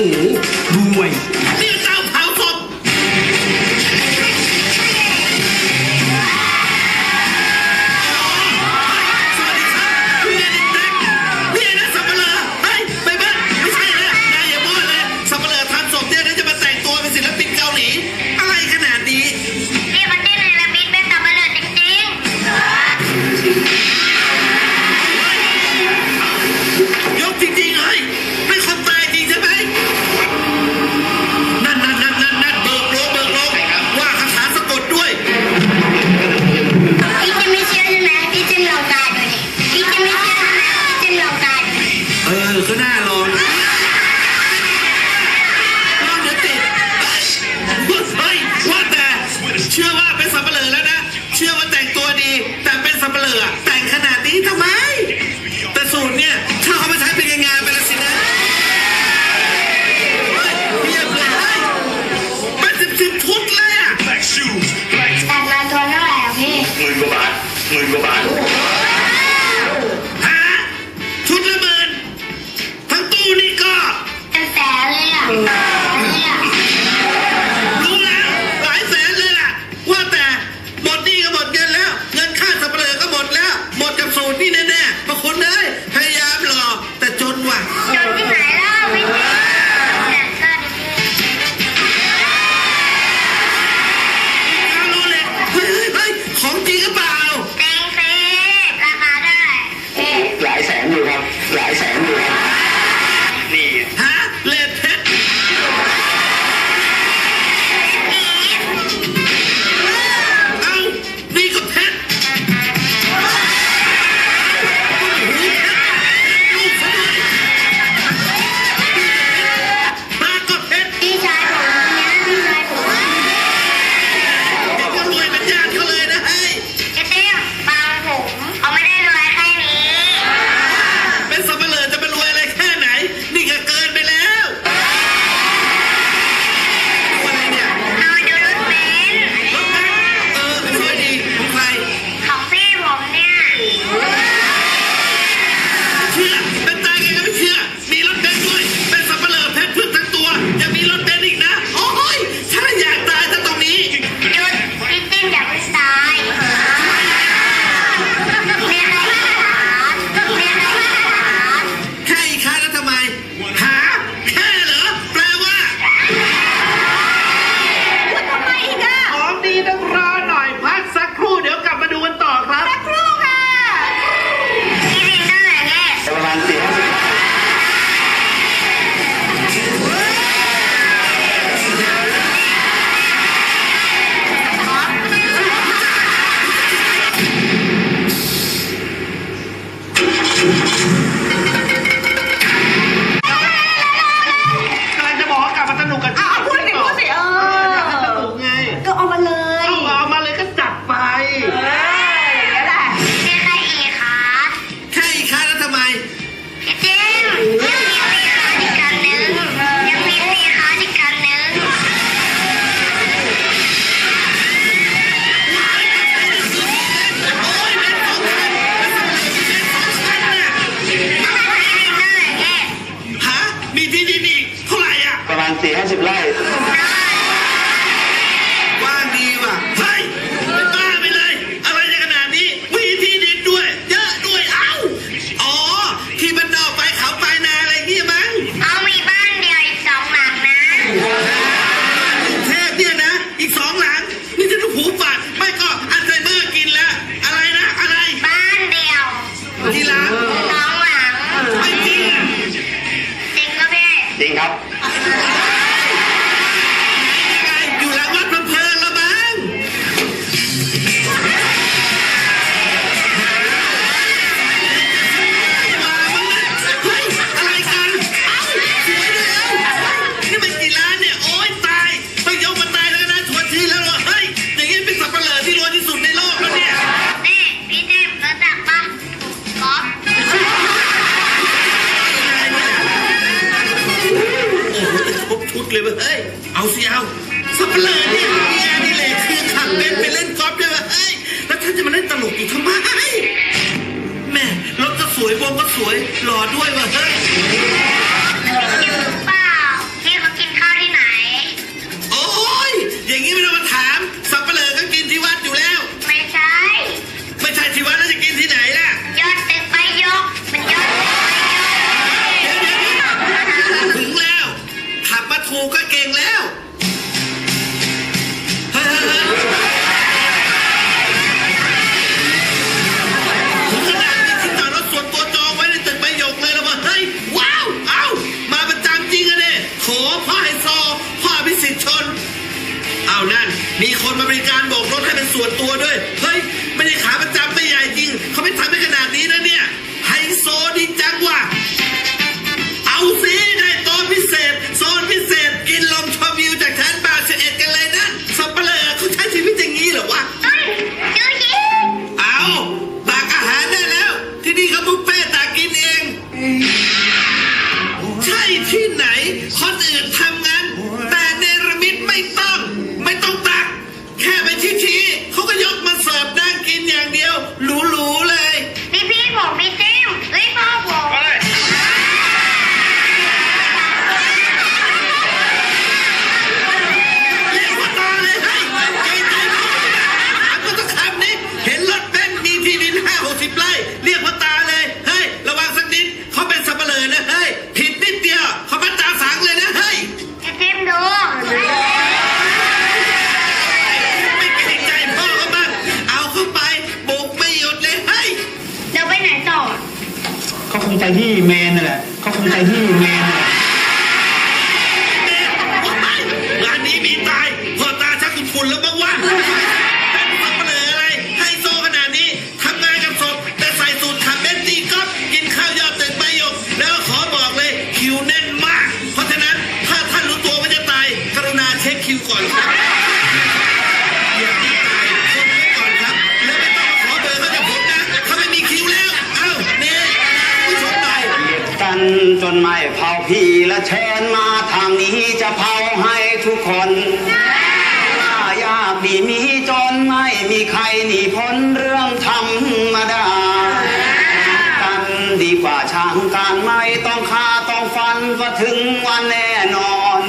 two. Yeah. ครับ ชุดเลยว้ยเฮ้ย เอาสิเอาสับเปลือเนี่ยเนี่ยนี่แหละคือขังเบนไปเล่นกอล์ฟเลยว้ยเฮ้ย แล้วท่านจะมาเล่นตลกอยู่ทำไมแม่รถก็สวยวงก็สวยหล่อด้วยว้ยเฮ้ย มีคนมาบริการโบกรถให้เป็นส่วนตัวด้วย ใจที่เมนนั่นแหละเขาคงใจที่เมน นจนไม่เผาพี่และเชิญมาทางนี้จะเผาให้ทุกคนถ้ายากดีมีจนไม่มีใครหนีพ้นเรื่องธรรมดากันดีกว่าช่างการไม่ต้องฆ่าต้องฟันก็ถึงวันแน่นอน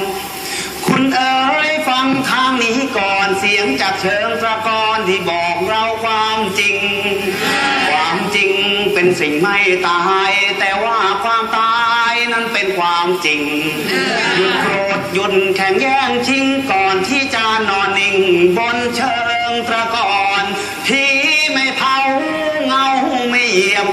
คุณเอ๋ยฟังทางนี้ก่อนเสียงจากเชิงตะกอนที่บอกเราความจริง เป็นสิ่งไม่ตาย แต่ว่าความตายนั้นเป็นความจริง หยุดโกรธหยุดแข่งแย่งชิงก่อนที่จะนอนนิ่งบนเชิงตะกอนที่ไม่เผาเงาไม่เยี่ยม